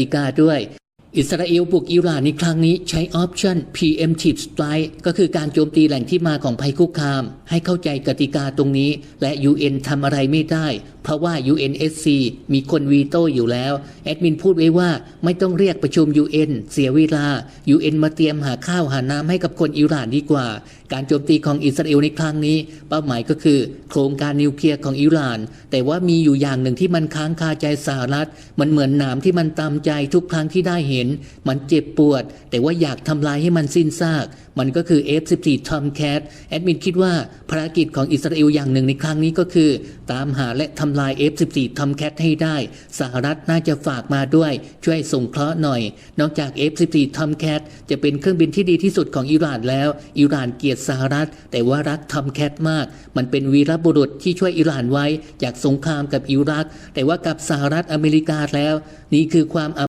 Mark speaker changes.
Speaker 1: ติกาด้วย อิสราเอลบุกอิหร่านในครั้งนี้ใช้ออปชัน preemptive strike ก็คือการโจมตีแหล่งที่มาของภัยคุกคาม ให้เข้าใจกติกาตรงนี้ และ UN ทำอะไรไม่ได้ เพราะว่า UNSC มีคนวีโต้อยู่แล้ว แอดมินพูดไว้ว่าไม่ต้องเรียกประชุม UN เสียเวลา UN มาเตรียมหาข้าวหาน้ำให้กับคนอิหร่านดีกว่า การโจมตีของอิสราเอลในครั้งนี้ เป้าหมายก็คือ โครงการนิวเคลียร์ของอิหร่าน แต่ว่ามีอยู่อย่างหนึ่งที่มันค้างคาใจสหรัฐ มันเหมือนหนามที่มันตามใจทุกครั้งที่ได้เห็นมันเจ็บปวด แต่ว่าอยากทำลายให้มันสิ้นซาก มันก็คือ F-14 Tomcat แอดมินคิดว่าภารกิจของอิสราเอลอย่างหนึ่งในครั้งนี้ก็คือ ตามหาและทำลาย F-14 Tomcat ให้ได้ สหรัฐน่าจะฝากมาด้วยช่วยส่งเคราะห์หน่อย นอกจาก F-14 Tomcat จะเป็นเครื่องบินที่ดีที่สุดของอิหร่านแล้ว อิหร่านเกลียดสหรัฐ แต่ว่ารัก Tomcat มาก มันเป็นวีรบุรุษที่ช่วยอิหร่านไว้จากสงครามกับอิรัก แต่ว่ากับสหรัฐอเมริกาแล้ว นี่คือความ